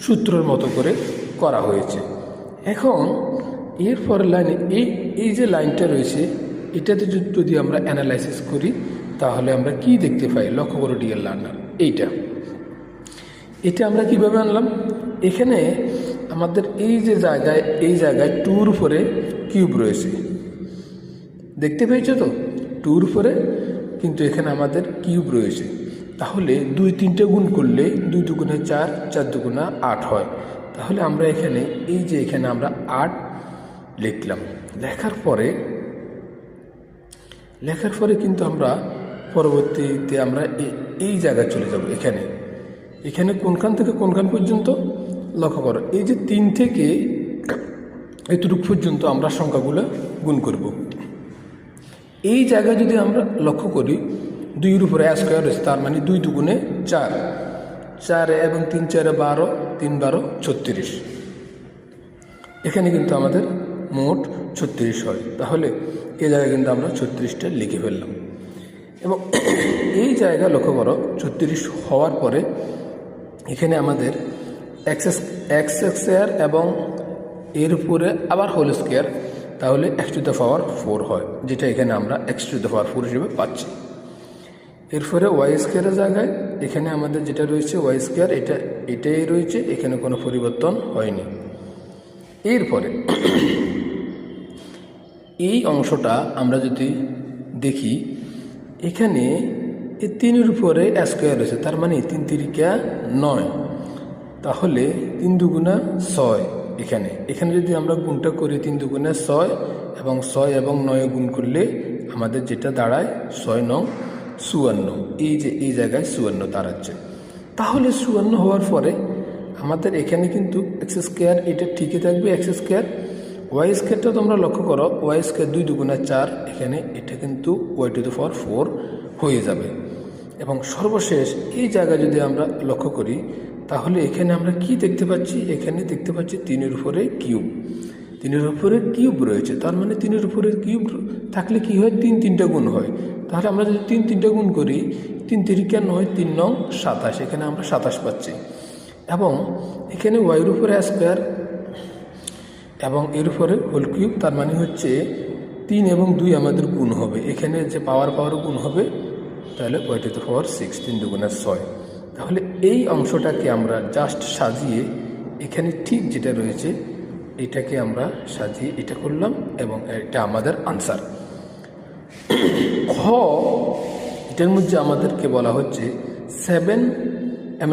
সূত্রের মতো করে করা হয়েছে। এখন এরপর লাইনে এই এই যে লাইনটা রয়েছে, এটাতে যদি আমরা অ্যানালাইসিস করি, তাহলে আমরা কি দেখতে পাই? লক্ষ্য করো ডিএল লার্নার এইটা। এটা আমরা কীভাবে আনলাম? এখানে আমাদের এই যে জায়গায়, এই জায়গায় টুর উপরে কিউব রয়েছে। দেখতে পেয়েছ তো? টুর উপরে, কিন্তু এখানে আমাদের কিউব রয়েছে। তাহলে দুই তিনটে গুণ করলে দুই দুগুণে চার চার দুগুণা আট হয়। তাহলে আমরা এখানে, এই যে এখানে আমরা আট লিখলাম। লেখার পরে লেখার পরে কিন্তু আমরা পরবর্তীতে আমরা এই জায়গায় চলে যাব, এখানে। এখানে কোনখান থেকে কোনখান পর্যন্ত? লক্ষ্য করো, এই যে তিন থেকে এতটুকু পর্যন্ত আমরা সংখ্যাগুলো গুণ করব। এই জায়গায় যদি আমরা লক্ষ্য করি দুইয়ের উপরে স্কোয়ার রয়েছে তার মানে দুই দুগুণে চার। চার এবং তিন, চারে বারো, তিন বারো, ছত্রিশ। এখানে কিন্তু আমাদের মোট ছত্রিশ হয়। তাহলে এই জায়গায় কিন্তু আমরা ছত্রিশটা লিখে ফেললাম। এবং এই জায়গা লক্ষ্য করো, ছত্রিশ হওয়ার পরে এখানে আমাদের এক্সেস এক্স স্কোয়ার এবং এর উপরে আবার হোল স্কোয়ার তাহলে x to the power four হয়, যেটা এখানে আমরা x to the power four হিসেবে পাচ্ছি। এরপরে ওয়াই স্কোয়ারের জায়গায় এখানে আমাদের যেটা রয়েছে, ওয়াই স্কোয়ার এটা, এটাই রয়েছে, এখানে কোনো পরিবর্তন হয়নি। এরপরে এই অংশটা আমরা যদি দেখি, এখানে এই তিনের উপরে স্কোয়ার রয়েছে, তার মানে তিন তিরিকা নয়। তাহলে তিন দুগুণা ছয় এখানে। এখানে যদি আমরা গুণটা করি, তিন দুগুণা ছয় এবং ছয় এবং নয় গুণ করলে আমাদের যেটা দাঁড়ায়, ছয় নং চুয়ান্ন এই যে, এই জায়গায় চুয়ান্ন দাঁড়াচ্ছে তাহলে চুয়ান্ন হওয়ার পরে আমাদের এখানে কিন্তু এক্স স্কোয়ার এটা ঠিকই থাকবে এক্স স্কোয়ার ওয়াই স্কোয়ারটা তোমরা লক্ষ্য করো ওয়াই স্কোয়ার দুই দুগুণা চার, এখানে এটা কিন্তু y to the for four হয়ে যাবে। এবং সর্বশেষ এই জায়গায় যদি আমরা লক্ষ্য করি, তাহলে এখানে আমরা কি দেখতে পাচ্ছি? এখানে দেখতে পাচ্ছি তিনের উপরে কিউব। তিনের উপরে কিউব রয়েছে, তার মানে তিনের উপরে কিউব থাকলে কি হয়? তিন তিনটা গুণ হয়। তাহলে আমরা যদি তিন তিনটা গুণ করি, তিন তিরিকা নয়, তিন নং সাতাশ, এখানে আমরা সাতাশ পাচ্ছি। এবং এখানে ওয়াইয়ের উপরে স্কোয়ার এবং এর উপরে হোল কিউব, তার মানে হচ্ছে তিন এবং দুই আমাদের গুণ হবে। এখানে যে পাওয়ার পাওয়ার গুণ হবে, তাহলে ওয়াই টু পাওয়ার? সিক্স, তিন দুগুণের ছয়। তাহলে এই অংশটাকে আমরা জাস্ট সাজিয়ে এখানে ঠিক যেটা রয়েছে এটাকে আমরা সাজিয়ে এটা করলাম এবং এটা আমাদের আনসার খ, এটার মধ্যে আমাদেরকে বলা হচ্ছে সেভেন এম